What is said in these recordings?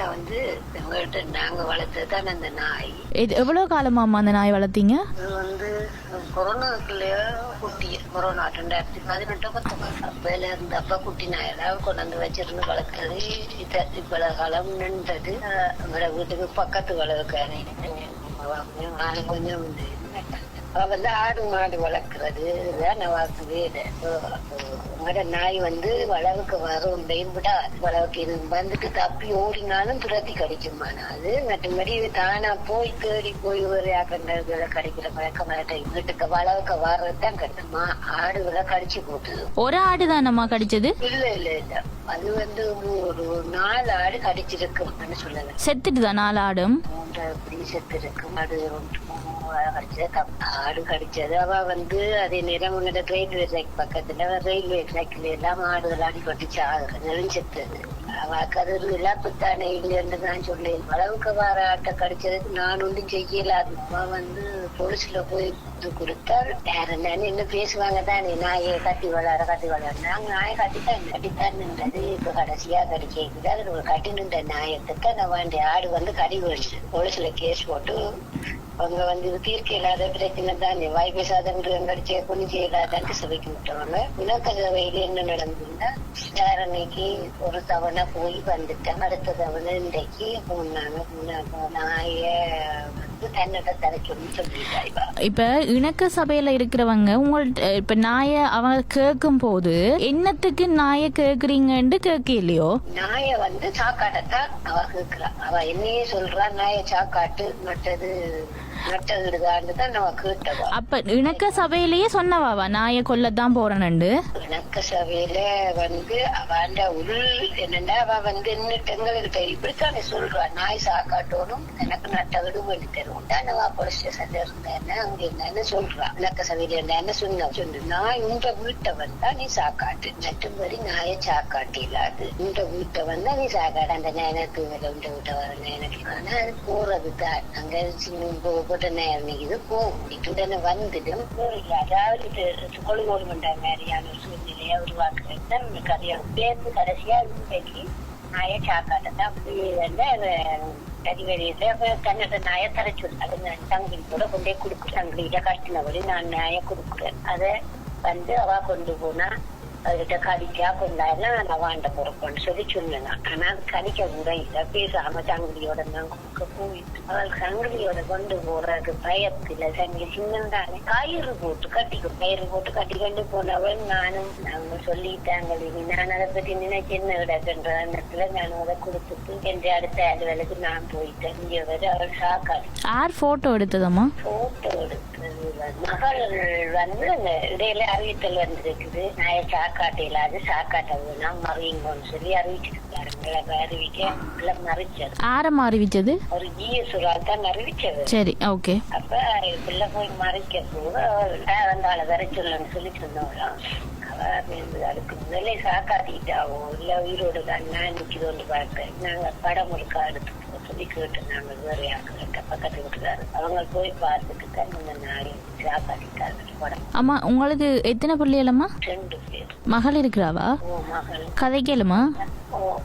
நாய் வந்து எங்கள்கிட்ட நாங்க வளர்த்தது தான் அந்த நாய். இது எவ்வளவு காலமாம்மா அந்த நாய் வளர்த்தீங்க? இது வந்து கொரோனாக்குள்ளேயே குட்டி கொரோனா ரெண்டாயிரத்தி பதினெட்டு பத்தொன்பது அப்பையில இருந்து அப்பா குட்டி நாயெல்லாம் கொண்டு வந்து வச்சிருந்து வளர்க்கறது இது இவ்வளவு காலம் நின்றது. எங்களோட வீட்டுக்கு பக்கத்து வளவுக்கு நாலு கொஞ்சம் வந்து வந்து ஆடு மாடு வளர்க்கறது நவாக்கு வீடு உங்களோட நாய் வந்து வளவுக்கு வரும் விடா வளவுக்கு வந்துட்டு தப்பி ஓடினாலும் துரத்தி கடிக்குமா? அது மற்றபடி தானா போய் தேடி போய் ஒரு கண்டதுல கடிக்கிற பழக்கம் வீட்டுக்கு வளவுக்கு வர்றதுதான் கட்டுமா ஆடுகளை கடிச்சு போட்டுது ஒரு ஆடு தானம்மா கடிச்சது? இல்ல இல்ல இல்ல. அது வந்து ஒரு நாலு ஆடு கடிச்சிருக்கும்னு சொல்லல. செத்துட்டு தான் நாலு ஆடும்? செத்து இருக்கும் அது ஒன்று ஆடு கடிச்சது அவ வந்து அதே நேரம் உங்களோட ரயில்வே ட்ராக் பக்கத்துல ரயில்வே ட்ராக்ல எல்லாம் ஆடுகள் அடி கொட்டி சாகுறது செத்தது அவக்கு அது ஒரு இழப்பு தானே இல்லைன்னு நான் சொன்னேன். அளவுக்கு வர ஆட்டை கடிச்சதுக்கு நான் ஒன்றும் செய்யல. அது வந்து போலீஸ்ல போய் இது கொடுத்தா வேற என்னன்னு என்ன பேசுவாங்க தானே. நாயை கட்டி வளர கட்டி வளர. நாங்க நாயை கட்டித்தான் கட்டித்தான் நின்றது. இப்ப கடைசியா கடிச்சிருக்குது அது ஒரு கட்டி நின்ற நாயத்துக்கு நான் வேண்டிய ஆடு வந்து கடி வச்சு போலீஸ்ல கேஸ் போட்டு அவங்க வந்து இது தீர்க்க இல்லாத பிரச்சனை தானே. வாய் பேசாதன்று கடிச்சு கொண்டு செய்யலாதான்ட்டு சபைக்கு விட்டவங்க வினாக்கதவையில என்ன நடந்ததுன்னா விசாரணைக்கு ஒரு தவணை போய் வந்துட்டேன். அடுத்த தவணை இன்றைக்கு போனாங்க நாய வந்து தன்னிட தலைக்கணும்னு சொல்லிட்டாய்வா இப்ப இணக்க சபையில இருக்கிறவங்க உங்கள்ட்ட இப்ப நாய அவங்க கேட்கும் போது என்னத்துக்கு நாய கேக்குறீங்கன்னு கேட்க இல்லையோ நாய வந்து சாக்காட்டத்தான் அவ கேக்குறா. அவ என்னையே சொல்றா நாய சாக்காட்டு மற்றது அப்ப இணக்க சபையிலேயே சொன்னவாவா? நாய கொல்லத்தான் போறேன்னு இணக்க சபையில வந்து அவண்ட உள் என்னன்னா அவ வந்து என்ன எங்களுக்கு இப்படித்தானே சொல்றா நாய் சாக்காட்டோனும் எனக்கு நட்ட விடுபடி தரும் தானவா போலீஸ் ஸ்டேஷன்ல இருந்தேன்னு அங்க என்னன்னு சொல்றா? இணக்க சபையில இருந்தேன்னு சொன்ன? சொல்லு. நான் இந்த வீட்டை வந்தா நீ சாக்காட்டு. மற்றும்படி நாயை சாக்காட்டு இல்லாது இந்த வீட்டை வந்தா நீ சாக்காடு. அந்த நேரத்துக்கு மேல இந்த வீட்டை வர நேரத்துக்கு ஆனா அது போறது தான் அங்க சின்ன போட்ட நேரம் இது போகும் உடனே வந்துடும் போயிല്ല அதாவது கொழுகோடு பண்ற மாதிரியான ஒரு சூழ்நிலையை உருவாக்குறது தான் இந்த கதையை சேர்ந்து கடைசியா இன்றைக்கு நாய சாக்காட்டை அப்படி வந்து கதிவெளியில கன்னட நாய தரைச்சு அது நான் தங்கி கூட கொண்டே கொடுக்குறேன். தங்கிட்ட கட்டினபடி நான் நாய கொடுக்குறேன். அதை வந்து அவ கொண்டு போனா அதுகிட்ட கடிக்கா கொண்டாயிரம் நான் வாண்ட பொறுப்புன்னு சொல்லி சொன்னேன். ஆனா அது கடிக்க கூட இல்ல. பேசாம சங்கிலியோட நான் கொடுக்க போயிட்டு. அவள் சங்கிலியோட கொண்டு போறது பயத்துல சங்கிலி சின்னதானே கயிறு போட்டு கட்டிக்கும். கயிறு போட்டு கட்டி கொண்டு போனவள் நானும் நாங்க சொல்லிட்டாங்க நான் அதை பத்தி நினைச்சு என்ன கிடக்குன்ற எண்ணத்துல நான் அதை கொடுத்துட்டு என்ற அடுத்த அலுவலுக்கு நான் போயிட்டேன். இங்க வரை அவள் சாக்காடு யார் போட்டோ எடுத்ததம்மா? போட்டோ எடுத்தது. மகள் வந்து அந்த இடையில அறிவித்தல் வந்திருக்குது. நாய சாக்காட்டு இல்லாது சாக்காட்டை வேணாம் மறியுங்கன்னு சொல்லி அறிவிச்சிருக்காரு அறிவிக்க எல்லாம் மறிச்சது. ஆரம் அறிவிச்சது? ஒரு ஜிஎஸ் தான் அறிவிச்சது. சரி ஓகே. அப்ப இதுக்குள்ள போய் மறைக்க போது வந்தால வர சொல்லுன்னு சொல்லி வந்து அதுக்கு முதல்ல சாக்காட்டிட்டாவோ இல்ல உயிரோடு தான் நான் நிக்கிறோன்னு பார்த்தேன் நாங்க படம் ஒருக்கா எடுத்து கேட்டு நாங்க வேற யாருக்கிட்ட பக்கத்து வீட்டுக்காரு அவங்க போய் பார்த்துட்டு தான் இந்த நாளை சாக்காட்டிட்டாங்க படம் அம்மா உங்களுக்கு எத்தனை பிள்ளைகளம்மா? ரெண்டு பேர். மகள் இருக்கிறாவா? ஓ மகள். கதை கேளுமா ஓ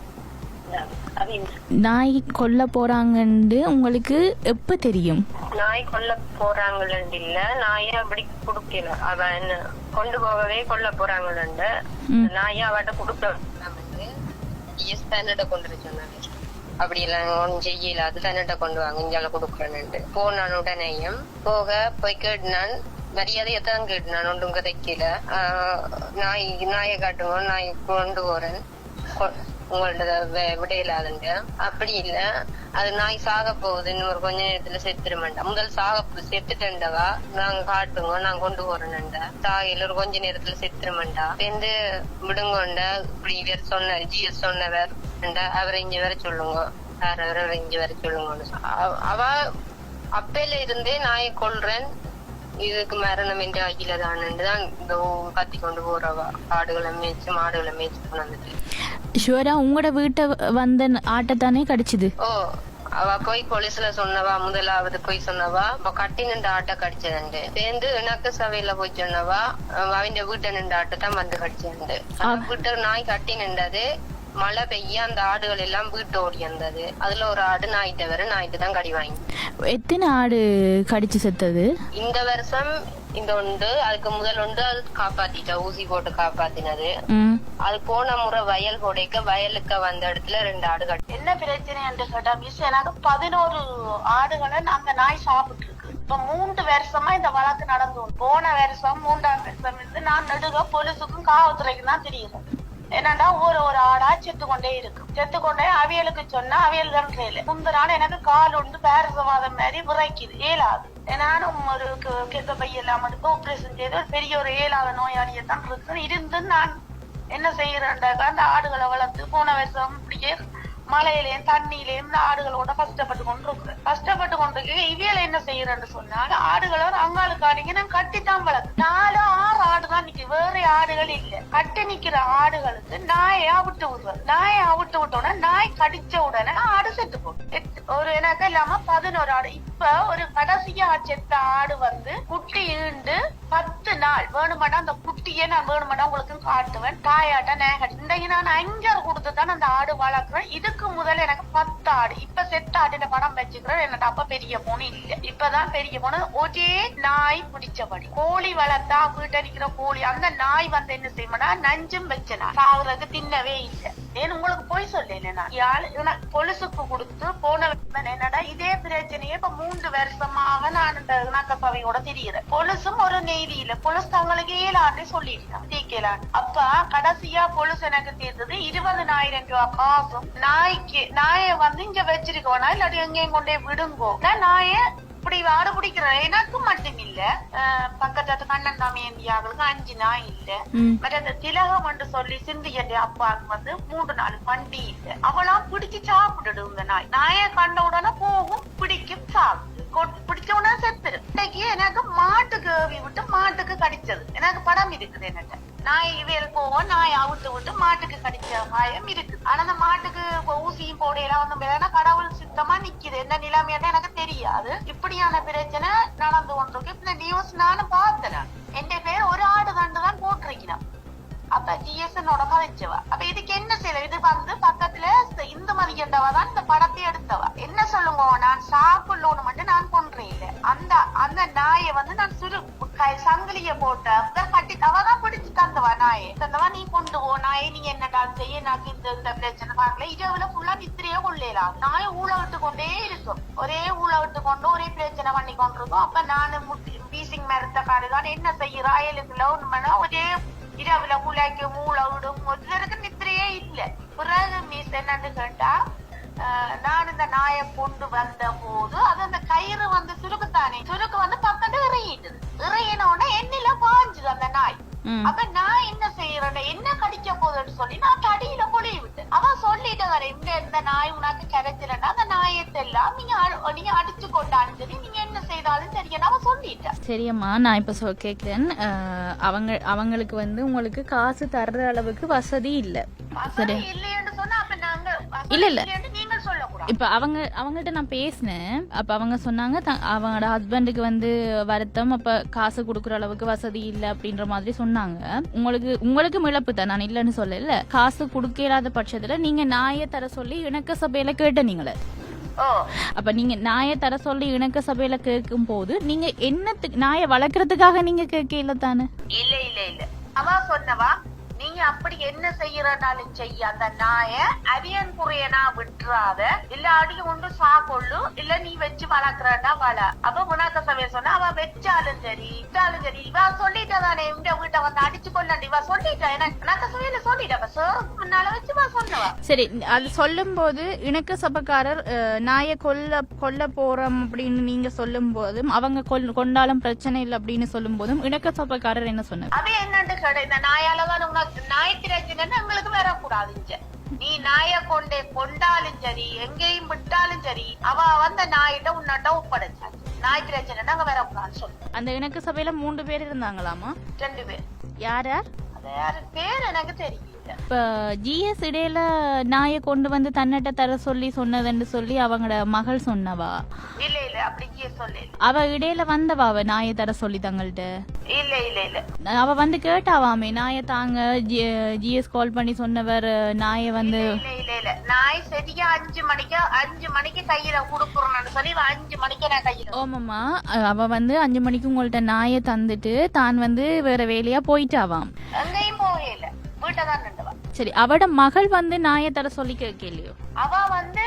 நாய் கொல்ல போறாங்கன்னு உங்களுக்கு எப்ப தெரியும்? நாய் கொல்ல போறாங்களண்டு இல்ல. நாயை அப்படி குடுக்கல. அவ என்ன கொண்டு போகவே கொல்ல போறாங்களண்டு ம். நாயை அவட்ட கொடுக்க எஸ் கொண்டு சொன்னாங்க. அப்படி எல்லாம் ஒன்றும் செய்யல. அது தன்னிட்ட கொண்டு வாங்க. இங்கால கொடுக்குறேன்ட்டு போனான் உடனேயும் போக போய் கேட்டுனான் மரியாதையை தான் கேட்டுனான் ஒன்றும் கதைக்கல ஆஹ் நாய் நாயை காட்டுங்க. நாய் கொண்டு போறேன். உங்களோட உங்கள்ட்ட விடையிலாதுண்டு அப்படி இல்ல. அது நாய் சாக போகுது. இன்னொரு கொஞ்ச நேரத்துல செத்துருமெண்டா முதல் சாக போ- செத்துட்டேன்டவா? நாங்க காட்டுங்க. நான் கொண்டு போறேன்டா. சாகையில ஒரு கொஞ்ச நேரத்துல செத்துருமெண்டா வந்து விடுங்கோண்ட. இப்படி வேற சொன்னார். ஜிஎஸ் சொன்னவர். அவரை இங்க வேற சொல்லுங்க. வேற அவரை இங்க வேற சொல்லுங்கன்னு அவ- அவ அப்பையில இருந்தே நாயை கொல்றேன். இதுக்கு மரணம் என்று அகில தான் தான் இந்த கத்தி கொண்டு போறவா ஆடுகளை மேய்ச்சு மாடுகளை மேய்ச்சு கொண்டு வந்துட்டு ஷுவரா உங்களோட வீட்டை வந்த ஆட்டத்தானே கடிச்சுது ஓ அவ போய் போலீஸ்ல சொன்னவா முதலாவது போய் சொன்னவா கட்டி நின்ற ஆட்டை கடிச்சதுண்டு சேர்ந்து இணக்க சபையில போய் சொன்னவா அவன் வீட்டை நின்ற ஆட்டை தான் வந்து கடிச்சதுண்டு வீட்டை நாய் கட்டி நின்றது மழை பெய்ய அந்த ஆடுகள் எல்லாம் வீட்டு ஓடி வந்தது. அதுல ஒரு ஆடு நாய்ட்ட வர நாய்ட்டு தான் கடி வாங்கி. எத்தனை ஆடு கடிச்சு செத்தது? இந்த வருஷம் இந்த ஒன்று அதுக்கு முதல் ஒன்று அது காப்பாத்திட்டா ஊசி போட்டு காப்பாத்தினது. அது போன முறை வயல் கொடைக்க வயலுக்கு வந்த இடத்துல ரெண்டு ஆடு கட்டி என்ன பிரச்சனை என்று கேட்டா மிஸ் எனக்கு பதினோரு ஆடுகளை அந்த நாய் சாப்பிட்டு இருக்கு இப்ப மூன்று வருஷமா இந்த வழக்கு நடந்து. போன வருஷம் மூன்றாம் வருஷம் இருந்து நான் நடுக போலீஸுக்கும் காவல்துறைக்கும் தான் தெரியும் என்னன்னா ஒரு ஒரு ஆடா செத்து கொண்டே இருக்கு செத்து கொண்டே அவியலுக்கு சொன்னா அவியல் தான் செய்யல முந்த எனக்கு கால் உண்டு பேரசவாதம் மாதிரி விரைக்குது ஏலாது நானும் ஒரு கெத்த பையெல்லாம் மட்டும் ஆப்ரேஷன் செய்து ஒரு பெரிய ஒரு ஏழாத நோயாளியை தான் இருக்கு இருந்து நான் என்ன செய்யறேன்டாக்கா அந்த ஆடுகளை வளர்த்து போன வருஷம் இப்படியே மழையிலையும் தண்ணியிலையும் இந்த ஆடுகளோட கஷ்டப்பட்டு கொண்டு இருக்கிறேன் கஷ்டப்பட்டு கொண்டு இருக்க. இவியல என்ன செய்யறேன்னு சொன்னா ஆடுகளை ஒரு அங்காளுக்கு ஆடிங்க நான் கட்டித்தான் வளர்க்கு நாலு ஆறு ஆடு தான் நிக்கு வேற ஆடுகள் இல்ல. கட்டி நிக்கிற ஆடுகளுக்கு நாயை அவிட்டு விடுறது. நாயை அவிட்டு விட்டோன்னா நாய் கடிச்ச உடனே ஆடு செத்து போகும். ஒரு எனக்கு இல்லாம பதினோரு ஆடு. இப்ப ஒரு கடைசியா செத்த ஆடு வந்து குட்டி ஈண்டு பத்து நாள் வேணுமாடா அந்த குட்டியை நான் வேணுமாடா உங்களுக்கு காட்டுவேன். தாயாட்ட நேகடி இன்றைக்கு நான் அஞ்சாறு கொடுத்து தான் அந்த ஆடு வளர்க்குறேன். இதுக்கு முதல்ல எனக்கு பத்து ஆடு. இப்ப செத்த ஆடுல படம் வச்சுக்கிறேன். என்னோட அப்ப பெரிய பொண்ணு இல்ல. இப்பதான் பெரிய பொண்ணு. ஒரே நாய் பிடிச்சபடி. கோழி வளர்த்தா வீட்டடிக்கிற கோழி அந்த நாய் வந்து என்ன செய்யும்னா நஞ்சும் வச்சனா. சாவுறதுக்கு தின்னவே இல்லை. ஏன் உங்களுக்கு போய் சொல்லேன் நான். பொலிசுக்கு கொடுத்து போன என்னடா இதே பிரச்சனையே இப்ப மூன்று வருஷமாக நான் இந்த இணக்க தெரியுறேன். திரியிறேன் பொலிசும் ஒரு நெய்தி இல்ல பொலிஸ் தங்களுக்கு ஏழாண்டு சொல்லிருக்கான் தீக்கலான்னு அப்ப கடைசியா பொலிஸ் எனக்கு தீர்த்தது. இருபதனாயிரம் ரூபாய் காசும் நாய்க்கு நாயை வந்து இங்க வச்சிருக்கோனா இல்லாட்டி எங்கேயும் கொண்டே விடுங்கோ. நாயை இப்படி ஆடு பிடிக்கிற எனக்கு மட்டும் இல்ல. பக்கத்து கண்ணன் தாமியந்தியாங்களுக்கு அஞ்சு நாய் இல்ல. மற்ற திலகம் என்று சொல்லி சிந்தியന്റെ அப்பாவுக்கு வந்து மூன்று நாள் பண்டி இல்ல. அவளாம் பிடிச்சு சாப்பிட்டுடும் இந்த நாய். நாயை கண்ட உடனே போகும் பிடிக்கும் சாப்பிடு கொட்- பிடிச்ச உடனே செத்துரும். இன்னைக்கு எனக்கு மாட்டுக்கு விட்டு மாட்டுக்கு கடிச்சது. எனக்கு படம் இருக்குது என்னட்ட நாய் வேறு போவோம் நாய் அவுத்து விட்டு மாட்டுக்கு கடிச்ச காயம் இருக்குது ஆனா அந்த மாட்டுக்கு ஊசியும் போடையெல்லாம் ஒண்ணும் இல்லைன்னா கடவுள் சித்தமா நிக்குது. என்ன நிலைமையான எனக்கு தெரியாது. இப்படியான பிரச்சனை நடந்து கொண்டிருக்கு. இந்த நியூஸ் நானும் பார்த்தேன். என் பேர் ஒரு ஆடு கண்டு தான் போட்டிருக்கிறேன். அப்ப ஜிஎஸ்என்னோட கதைச்சவ அப்ப இதுக்கு என்ன செய்யல இது வந்து பக்கத்துல இந்த இந்து மதிக்கின்றவ தான் இந்த படத்தை எடுத்தவ? என்ன சொல்லுங்க நான் சாப்பிடலோன்னு மட்டும் நான் கொன்றேன் இல்லை அந்த அந்த நாயை வந்து நான் சுரு சங்கிலிய போட்ட அப்புறம் கட்டி அவதான் பிடிச்சு தந்தவா நாயை தந்தவா நீ கொண்டு போ நாயே நீ என்னடா செய்ய? நாக்கு இந்த இந்த பிரச்சனை பார்க்கல இரவுல ஃபுல்லா நித்திரையே கொள்ளலாம் நாய் ஊழ விட்டு கொண்டே இருக்கும். ஒரே ஊழ விட்டு கொண்டு ஒரே பிரச்சனை பண்ணி கொண்டிருக்கும். அப்ப நானு முட்டி பீசிங் மரத்த காடுதான் என்ன செய்ய ராயலுக்குள்ள ஒண்ணு ஒரே இரவுல குலாக்கி மூளை விடும். ஒரு ஒருத்தருக்கு நித்திரையே இல்ல. பிறகு மீஸ் என்னன்னு கேட்டா ஆஹ், நான் இந்த நாயை கொண்டு வந்த போது அது அந்த கயிறு வந்து சுருக்குத்தானே? சுருக்கு வந்து பக்கத்து இறங்கிட்டு இறையின உடனே எண்ணில பாஞ்சுது அந்த நாய். அப்ப நான் என்ன செய்யறேன் என்ன கடிக்க போகுதுன்னு சொல்லி நான் தடியில பொழிய விட்டேன் அவன் சொல்லிட்டு வர இந்த இந்த நாய் உனக்கு கிடைச்சிலன்னா அந்த நாயத்தை எல்லாம் நீங்க நீங்க அடிச்சு கொண்டான்னு சொல்லி நீங்க என்ன செய்தாலும் சரியா அவன் சொல்லிட்டேன் சரியம்மா நான் இப்போ சொ கேட்குறேன் அவங்க அவங்களுக்கு வந்து உங்களுக்கு காசு தர்ற அளவுக்கு வசதி இல்லை. வசதி இல்லைன்னு சொன்னா அப்ப நாங்க இல்ல, இல்ல. நீங்க இப்போ அவங்க அவங்கள்ட்ட நான் பேசினேன். அப்போ அவங்க சொன்னாங்க அவங்களோட ஹஸ்பண்டுக்கு வந்து வருத்தம் அப்போ காசு கொடுக்குற அளவுக்கு வசதி இல்லை அப்படின்ற மாதிரி சொன்னாங்க. உங்களுக்கு உங்களுக்கு இழப்பு தான் நான் இல்லைன்னு சொல்லல. காசு கொடுக்க இல்லாத பட்சத்தில் நீங்கள் நாயை தர சொல்லி இணக்க சபையில் கேட்ட நீங்களே. ஓ. அப்ப நீங்க நாயை தர சொல்லி இணக்க சபையில கேட்கும் போது நீங்க என்னத்துக்கு நாயை வளர்க்கறதுக்காக நீங்க கேட்கல தானே? இல்ல இல்ல இல்ல. அவ சொன்னவா நீங்க அப்படி என்ன செய்யறனாலும் செய்ய. அந்த நாய அரியன் புரியனா விட்டுறாத. இல்ல அடி கொண்டு சாக்கொள்ளு இல்ல நீ வச்சு வளர்க்கறனா வள. அப்ப முனாக்க சபைய சொன்னா அவ வச்சாலும் சரி விட்டாலும் சரி. இவ சொல்லிட்டா தானே இந்த வீட்டை வந்து அடிச்சு கொள்ளண்டி இவ சொல்லிட்டா எனக்கு முனாக்க சபையில சொல்லிட்டா முன்னால வச்சு வா சொன்னவா. சரி அது சொல்லும்போது இணக்க சபைக்காரர் நாயை கொல்ல கொல்ல போறோம் அப்படின்னு நீங்க சொல்லும் போதும் அவங்க கொண்டாலும் பிரச்சனை இல்லை அப்படின்னு சொல்லும் போதும் இணக்க சபைக்காரர் என்ன சொன்னார்? அவ என்னன்னு கேட இந்த நாயால தான் உனக்கு நாய் பிரச்சனைன்னு எங்களுக்கு வரக்கூடாது இங்க. நீ நாய கொண்டே கொண்டாலும் சரி எங்கேயும் விட்டாலும் சரி அவ வந்த நாயிட்ட உன்னாட்ட ஒப்படைச்சாச்சு நாய் பிரச்சனை அங்க வரக்கூடாதுன்னு சொல்லு. அந்த இணக்க சபையில மூன்று பேர் இருந்தாங்களாமா ரெண்டு பேர். யார் யார்? பேர் எனக்கு தெரியும் இப்ப ஜிஎஸ் இடையில நாயை கொண்டு வந்து தன்னிட்ட தர சொல்லி சொன்னதுன்னு சொல்லி அவங்களோட மகள் சொன்னவா? இல்ல இல்ல அப்படியே சொல்லு அவ இடையில வந்தவா அவ நாயை தர சொல்லி தங்கள்ட்ட? இல்ல இல்ல இல்ல. அவ வந்து கேட்டாவாமே நாயை தாங்க ஜிஎஸ் கால் பண்ணி சொன்னவர் நாயை வந்து இல்ல இல்ல இல்ல நாய் சரியா அஞ்சு மணிக்கு அஞ்சு மணிக்கு கையில குடுக்குறோம்னு சொல்லி அஞ்சு மணிக்கு நான் கையில ஓமாம்மா அ- அவ வந்து அஞ்சு மணிக்கு உங்கள்ட்ட நாயை தந்துட்டு தான் வந்து வேற வேலையா போயிட்டாவாம். எங்கேயும் வீட்டை தான் நின்றுவா. சரி அவட மகள் வந்து நாயை தர சொல்லி கேட்கலையோ அவ வந்து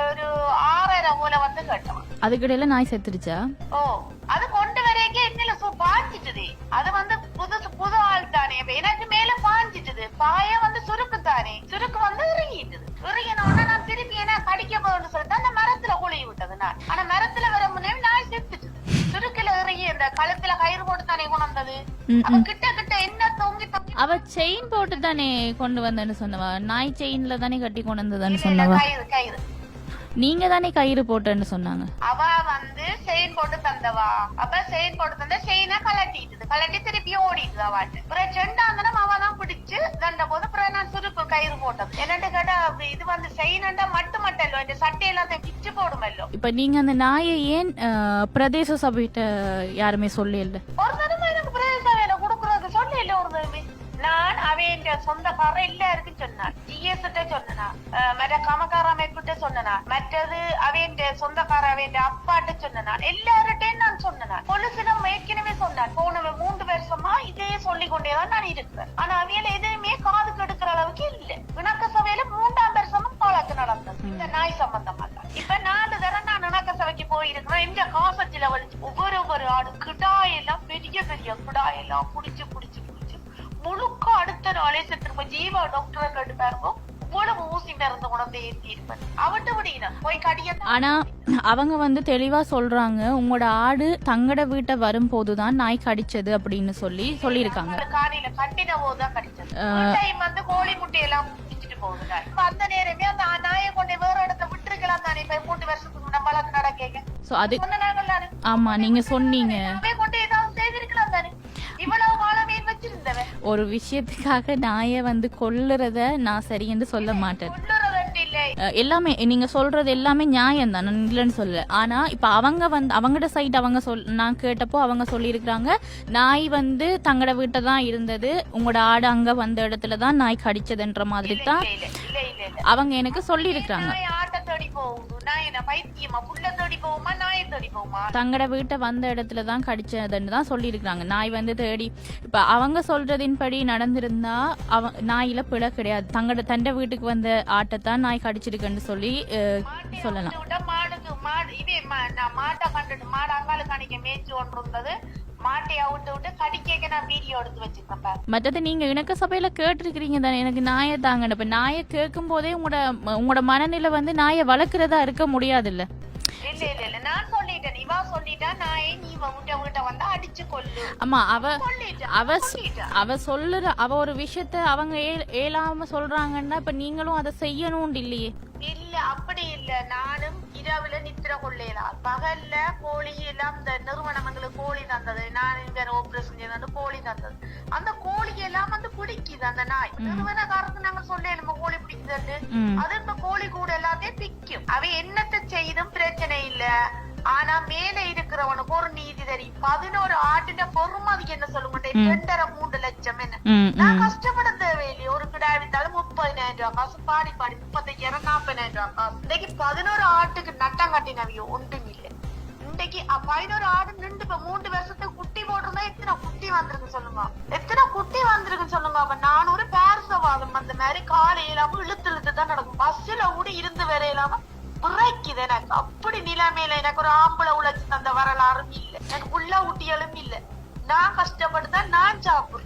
ஒரு- ஆறரை போல வந்து கேட்டவன் அதுக்கிடையில நாய் செத்துருச்சா? ஓ அது கொண்டு வரைக்கே என்னல சோ பாஞ்சிட்டுது. அது வந்து புது புது ஆள் தானே. எனக்கு மேல பாஞ்சிட்டுது. பாய வந்து சுருக்கு தானே. சுருக்கு வந்து இறங்கிட்டுது இறங்கினோட நான் திருப்பி என்ன கடிக்க போகணும்னு சொல்லிட்டு அந்த மரத்துல குழி விட்டது நான். ஆனா மரத்துல வர முன்னே நாய் செத்துட்டு சுருக்குல இறங்கி இந்த கழுத்துல கயிறு போட்டு தானே கொண்டு வந்தது. அப்ப கிட்ட அவ செயின் போட்டு தானே கொண்டு வந்தேன்னு சொன்னவா? நாய் செயின்ல தானே கட்டி கொண்டு வந்ததான்னு இல்ல, சொன்னவா? நீங்க தானே கயிறு போட்டேன்னு சொன்னாங்க. அவ வந்து செயின் போட்டு தந்தவா. அப்ப செயின் போட்டு தந்த செயினை கலட்டிட்டுது கலட்டி திருப்பி ஓடிட்டுது அவாட்டு அப்புறம் செண்டாந்தனம் அவ தான் பிடிச்சு தண்ட போது அப்புறம் நான் சுருக்கு கயிறு போட்டது. என்னட்டு கேட்டா அப்படி இது வந்து செயின்டா மட்டு மட்டல்லோ இந்த சட்டையெல்லாம் பிச்சு போடுமல்லோ இப்ப நீங்க அந்த நாயை ஏன் பிரதேச சபைகிட்ட யாருமே சொல்லல? ஒரு அவன் சொந்தக்காரன் எல்லாருக்கும் சொன்னான் ஜிஎஸ் சொன்னா மற்ற கமக்கார அமைப்பிட்ட சொன்னா மற்றது அவன் சொந்தக்கார அவன் அப்பாட்ட சொன்னா எல்லார்ட்டையும் நான் சொன்னேன். பொலிசிலும் ஏற்கனவே சொன்னான் போன மூன்று வருஷமா இதே சொல்லி கொண்டேதான் நான் இருக்கிறேன். ஆனா அவையில எதுவுமே காது கெடுக்கிற அளவுக்கு இல்ல. இணக்க சபையில மூன்றாம் வருஷமும் வழக்கு நடந்தது. இந்த நாய் சம்பந்தமா இப்ப நாலு தடவை நான் இணக்க சபைக்கு போயிருக்கிறேன். இந்த காசத்துல வலிச்சு ஒவ்வொரு ஒவ்வொரு ஆடு கிடாயெல்லாம் பெரிய பெரிய கிடாயெல்லாம் புடிச்சு உணர்ந்து ஏத்தி இருப்பேன் அவட்ட விடுங்க போய் கடிய ஆனா அவங்க வந்து தெளிவா சொல்றாங்க உங்களோட ஆடு தங்கட வீட்டை வரும்போதுதான் நாய் கடிச்சது அப்படின்னு சொல்லி சொல்லியிருக்காங்க போதுதான் வந்து கோழி நாய். இப்ப அந்த நேரமே அந்த நாயை கொண்டு வேற இடத்த விட்டுருக்கலாம் தானே மூன்று வருஷத்துக்கு முன்ன வழக்கு நடக்க சோ அது ஆமா நீங்க சொன்னீங்க ஒரு விஷயத்துக்காக நாயை வந்து கொல்லுறத நான் சரி என்று சொல்ல மாட்டேன். எல்லாமே நீங்க சொல்றது எல்லாமே நியாயம் தான். நான் இல்லைன்னு சொல்லல. ஆனா இப்ப அவங்க வந்து அவங்களோட சைட் அவங்க சொல் நான் கேட்டப்போ அவங்க சொல்லியிருக்கிறாங்க நாய் வந்து தங்களோட வீட்டை தான் இருந்தது. உங்களோட ஆடு அங்க வந்த இடத்துல தான் நாய் கடிச்சதுன்ற மாதிரி தான் அவங்க எனக்கு சொல்லியிருக்கிறாங்க. நாய் ஆட்ட தேடி போகுது நாய் என்ன பைத்தியமா? புள்ள தேடி போகுமா நாயை தேடி போகுமா தங்களோட வீட்டை வந்த இடத்துல தான் கடிச்சதுன்னு தான் சொல்லியிருக்கிறாங்க. நாய் வந்து தேடி இப்ப அவங்க சொல்றதின்படி நடந்திருந்தா அவ நாயில பிழை கிடையாது. தங்களோட தண்ட வீட்டுக்கு வந்த ஆட்டைத்தான் நாய் கடிச்சிருக்குன்னு சொல்லி சொல்லலாம். மாடு இதே மா- நான் மாட்டை கண்டுட்டு மாடு அங்காளு கணிக்க மேய்ச்சி ஒன்று இருந்தது மாட்டை அவுத்து விட்டு கடிக்க நான் வீடியோ எடுத்து வச்சிருக்கேன் பாரு. மற்றது நீங்க இணக்க சபையில கேட்டிருக்கிறீங்க தானே? எனக்கு நாயை தாங்க இப்ப நாயை கேட்கும் போதே உங்களோட உங்களோட மனநிலை வந்து நாயை வளர்க்கறதா இருக்க முடியாது இல்ல இல்ல இல்ல. இல்ல நான் சொல்லிட்டேன். இவா சொல்லிட்டா நாயை நீ உங்ககிட்ட உங்ககிட்ட வந்தா அடிச்சு கொல்லு. ஆமா அவ அவ அவ சொல்லுற அவ ஒரு விஷயத்த அவங்க ஏ- ஏலாம சொல்றாங்கன்னா இப்ப நீங்களும் அதை செய்யணும் இல்லையே. இல்ல அப்படி இல்ல. பகல்ல கோழி எல்லாம் இந்த நிறுவனம் எங்களுக்கு கோழி தந்தது. நான் இங்க ஆபரேஷன் செய்தது கோழி தந்தது. அந்த கோழி எல்லாம் வந்து பிடிக்குது அந்த நாய். நிறுவனக்காரருக்கு நாங்க சொல்ல நம்ம கோழி பிடிக்குது. அது இப்ப கோழி கூட எல்லாத்தையும் பிக்கும் அவ என்னத்தை செய்தும் பிரச்சனை இல்ல. ஆனா மேல இருக்கிறவனுக்கு ஒரு நீதி தெரியும். பதினோரு ஆட்டின பொறுமதி என்ன சொல்லுங்க ரெண்டரை மூன்று லட்சம் என்ன. நான். கஷ்டப்பட தேவையில்லையே ஒரு முப்பதினாயிரம் ரூபாய் காசு பாடி பாடி முப்பத்தையாயிரம் நாற்பதாயிரம் ரூபாய் காசு. இன்னைக்கு பதினோரு ஆட்டுக்கு நட்டம் கட்டினவியோ ஒன்றும் இல்லை. இன்னைக்கு பதினோரு ஆடு நின்று இப்ப மூன்று வருஷத்துக்கு குட்டி போட்டிருந்தா எத்தனை குட்டி வந்திருக்கு சொல்லுங்க. எத்தனை குட்டி வந்திருக்கு சொல்லுங்க. அப்ப நான் ஒரு பேரசவாதம் அந்த மாதிரி காலையிலாம இழுத்து இழுத்து தான் நடக்கும். பஸ்ல கூட இருந்து வரையிலாம பிறக்குது எனக்கு. அப்படி நிலைமையில எனக்கு ஒரு ஆம்பளை உழைச்சி தந்த வரலாறும் இல்லை. எனக்கு புள்ள ஊட்டியாலும் இல்லை. நான் கஷ்டப்பட்டு தான் நான் சாப்பிடுறேன்.